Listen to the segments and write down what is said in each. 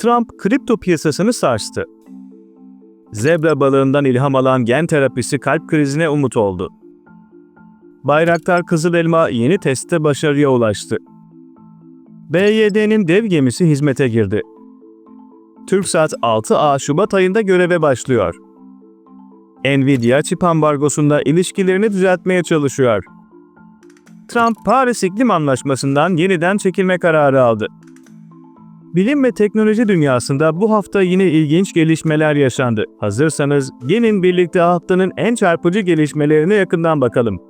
Trump kripto piyasasını sarstı. Zebra balığından ilham alan gen terapisi kalp krizine umut oldu. Bayraktar Kızıl Elma yeni testte başarıya ulaştı. BYD'nin dev gemisi hizmete girdi. TürkSat 6A Şubat ayında göreve başlıyor. Nvidia çip ambargosunda ilişkilerini düzeltmeye çalışıyor. Trump, Paris İklim Anlaşması'ndan yeniden çekilme kararı aldı. Bilim ve teknoloji dünyasında bu hafta yine ilginç gelişmeler yaşandı. Hazırsanız gelin birlikte haftanın en çarpıcı gelişmelerine yakından bakalım.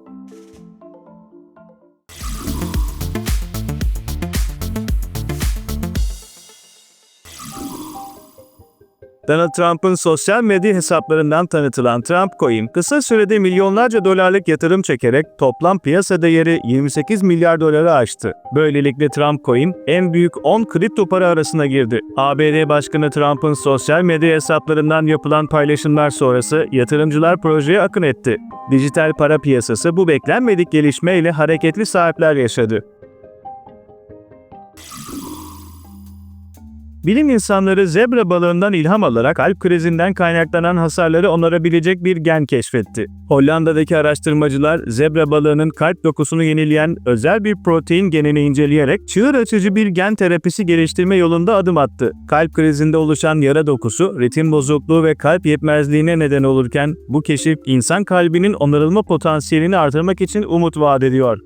Donald Trump'ın sosyal medya hesaplarından tanıtılan Trump Coin, kısa sürede milyonlarca dolarlık yatırım çekerek toplam piyasa değeri 28 milyar doları aştı. Böylelikle Trump Coin, en büyük 10 kripto para arasına girdi. ABD Başkanı Trump'ın sosyal medya hesaplarından yapılan paylaşımlar sonrası yatırımcılar projeye akın etti. Dijital para piyasası bu beklenmedik gelişmeyle hareketli sahipler yaşadı. Bilim insanları zebra balığından ilham alarak kalp krizinden kaynaklanan hasarları onarabilecek bir gen keşfetti. Hollanda'daki araştırmacılar zebra balığının kalp dokusunu yenileyen özel bir protein genini inceleyerek çığır açıcı bir gen terapisi geliştirme yolunda adım attı. Kalp krizinde oluşan yara dokusu, ritim bozukluğu ve kalp yetmezliğine neden olurken bu keşif insan kalbinin onarılma potansiyelini artırmak için umut vaat ediyor.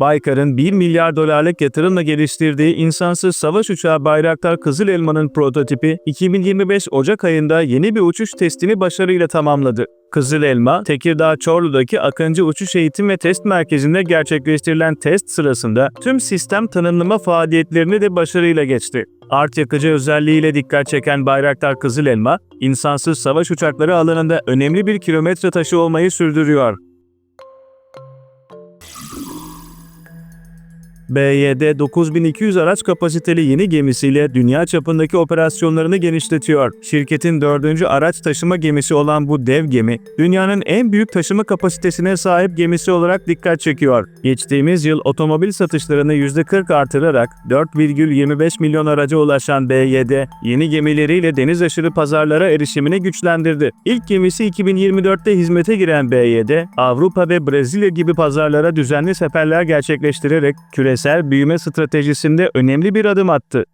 Baykar'ın 1 milyar dolarlık yatırımla geliştirdiği insansız savaş uçağı Bayraktar Kızıl Elma'nın prototipi 2025 Ocak ayında yeni bir uçuş testini başarıyla tamamladı. Kızıl Elma, Tekirdağ Çorlu'daki Akıncı Uçuş Eğitim ve Test Merkezi'nde gerçekleştirilen test sırasında tüm sistem tanımlama faaliyetlerini de başarıyla geçti. Art yakıcı özelliğiyle dikkat çeken Bayraktar Kızıl Elma, insansız savaş uçakları alanında önemli bir kilometre taşı olmayı sürdürüyor. BYD 9200 araç kapasiteli yeni gemisiyle dünya çapındaki operasyonlarını genişletiyor. Şirketin dördüncü araç taşıma gemisi olan bu dev gemi, dünyanın en büyük taşıma kapasitesine sahip gemisi olarak dikkat çekiyor. Geçtiğimiz yıl otomobil satışlarını %40 artırarak 4,25 milyon araca ulaşan BYD, yeni gemileriyle deniz aşırı pazarlara erişimini güçlendirdi. İlk gemisi 2024'te hizmete giren BYD, Avrupa ve Brezilya gibi pazarlara düzenli seferler gerçekleştirerek küresel büyüme stratejisinde önemli bir adım attı.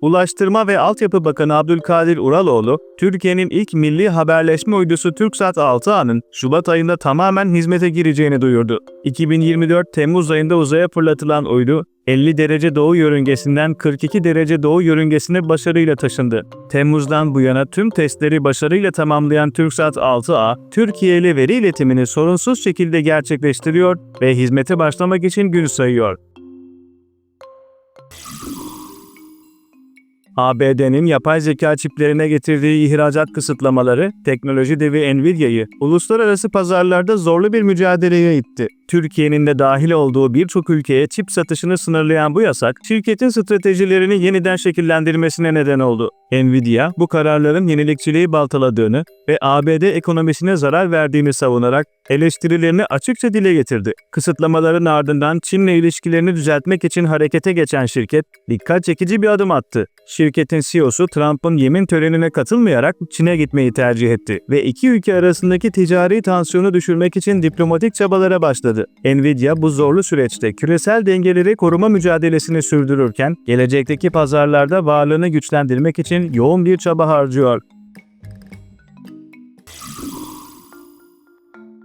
Ulaştırma ve Altyapı Bakanı Abdülkadir Uraloğlu, Türkiye'nin ilk milli haberleşme uydusu TürkSat 6A'nın Şubat ayında tamamen hizmete gireceğini duyurdu. 2024 Temmuz ayında uzaya fırlatılan uydu, 50 derece doğu yörüngesinden 42 derece doğu yörüngesine başarıyla taşındı. Temmuz'dan bu yana tüm testleri başarıyla tamamlayan TürkSat 6A, Türkiye ile veri iletimini sorunsuz şekilde gerçekleştiriyor ve hizmete başlamak için gün sayıyor. ABD'nin yapay zeka çiplerine getirdiği ihracat kısıtlamaları, teknoloji devi Nvidia'yı uluslararası pazarlarda zorlu bir mücadeleye itti. Türkiye'nin de dahil olduğu birçok ülkeye çip satışını sınırlayan bu yasak, şirketin stratejilerini yeniden şekillendirmesine neden oldu. Nvidia, bu kararların yenilikçiliği baltaladığını ve ABD ekonomisine zarar verdiğini savunarak eleştirilerini açıkça dile getirdi. Kısıtlamaların ardından Çin'le ilişkilerini düzeltmek için harekete geçen şirket, dikkat çekici bir adım attı. Şirketin CEO'su Trump'ın yemin törenine katılmayarak Çin'e gitmeyi tercih etti ve iki ülke arasındaki ticari tansiyonu düşürmek için diplomatik çabalara başladı. Nvidia bu zorlu süreçte küresel dengeleri koruma mücadelesini sürdürürken, gelecekteki pazarlarda varlığını güçlendirmek için yoğun bir çaba harcıyor.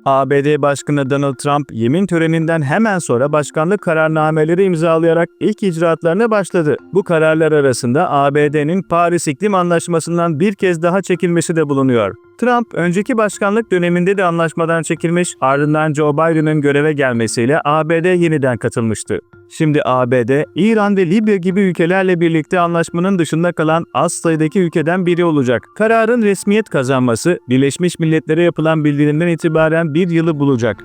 ABD Başkanı Donald Trump yemin töreninden hemen sonra başkanlık kararnameleri imzalayarak ilk icraatlarına başladı. Bu kararlar arasında ABD'nin Paris İklim Anlaşması'ndan bir kez daha çekilmesi de bulunuyor. Trump önceki başkanlık döneminde de anlaşmadan çekilmiş, ardından Joe Biden'ın göreve gelmesiyle ABD yeniden katılmıştı. Şimdi ABD, İran ve Libya gibi ülkelerle birlikte anlaşmanın dışında kalan az sayıdaki ülkeden biri olacak. Kararın resmiyet kazanması, Birleşmiş Milletler'e yapılan bildirimden itibaren bir yılı bulacak.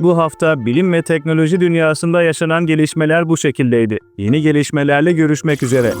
Bu hafta bilim ve teknoloji dünyasında yaşanan gelişmeler bu şekildeydi. Yeni gelişmelerle görüşmek üzere.